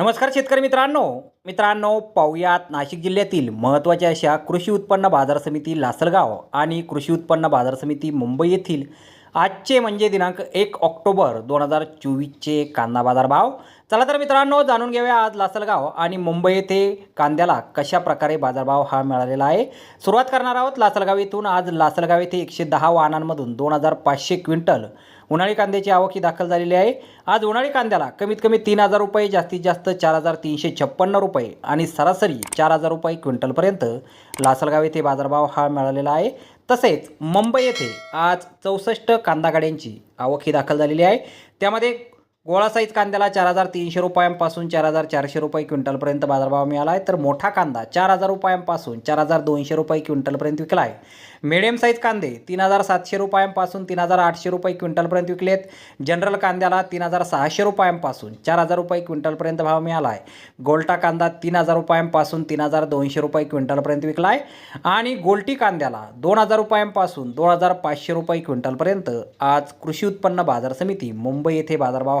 नमस्कार शेतकरी मित्रांनो. मित्रांनो पाहुयात नाशिक जिल्ह्यातील महत्त्वाच्या अशा कृषी उत्पन्न बाजार समिती लासलगाव आणि कृषी उत्पन्न बाजार समिती मुंबई येथील आजचे म्हणजे दिनांक एक ऑक्टोबर दोन हजार चोवीसचे कांदा बाजार भाव चला तर मित्रांनो जाणून घेऊया आज लासलगाव आणि मुंबई येथे कांद्याला कशा प्रकारे बाजारभाव हा मिळालेला आहे. सुरुवात करणार आहोत लासलगाव येथून आज लासलगाव येथे एकशे दहा वाहनांमधून दोन हजार पाचशे क्विंटल उन्हाळी कांद्याची आवक ही दाखल झालेली आहे. आज उन्हाळी कांद्याला कमीत कमी तीन हजार रुपये जास्तीत जास्त चार हजार तीनशे छप्पन्न रुपये आणि सरासरी चार हजार रुपये क्विंटलपर्यंत लासलगाव येथे बाजारभाव हा मिळालेला आहे. तसेच मुंबई येथे आज चौसष्ट कांदा गाड्यांची आवक ही दाखल झालेली आहे. त्यामध्ये गोळा साईज कांद्याला चार हजार तीनशे रुपयांपासून चार हजार चारशे रुपये क्विंटलपर्यंत बाजारभाव मिळाला आहे. तर मोठा कांदा चार हजार रुपयांपासून चार हजार दोनशे रुपये क्विंटलपर्यंत विकला आहे. मिडियम साईज कांदे तीन हजार सातशे रुपयांपासून तीन हजार आठशे रुपये क्विंटलपर्यंत विकले आहेत. जनरल कांद्याला तीन हजार सहाशे रुपयांपासून चार हजार रुपये क्विंटलपर्यंत भाव मिळाला आहे. गोल्टा कांदा तीन हजार रुपयांपासून तीन हजार दोनशे रुपये क्विंटलपर्यंत विकला आहे. आणि गोल्टी कांद्याला दोन हजार रुपयांपासून दोन हजार पाचशे रुपये क्विंटलपर्यंत आज कृषी उत्पन्न बाजार समिती मुंबई येथे बाजारभाव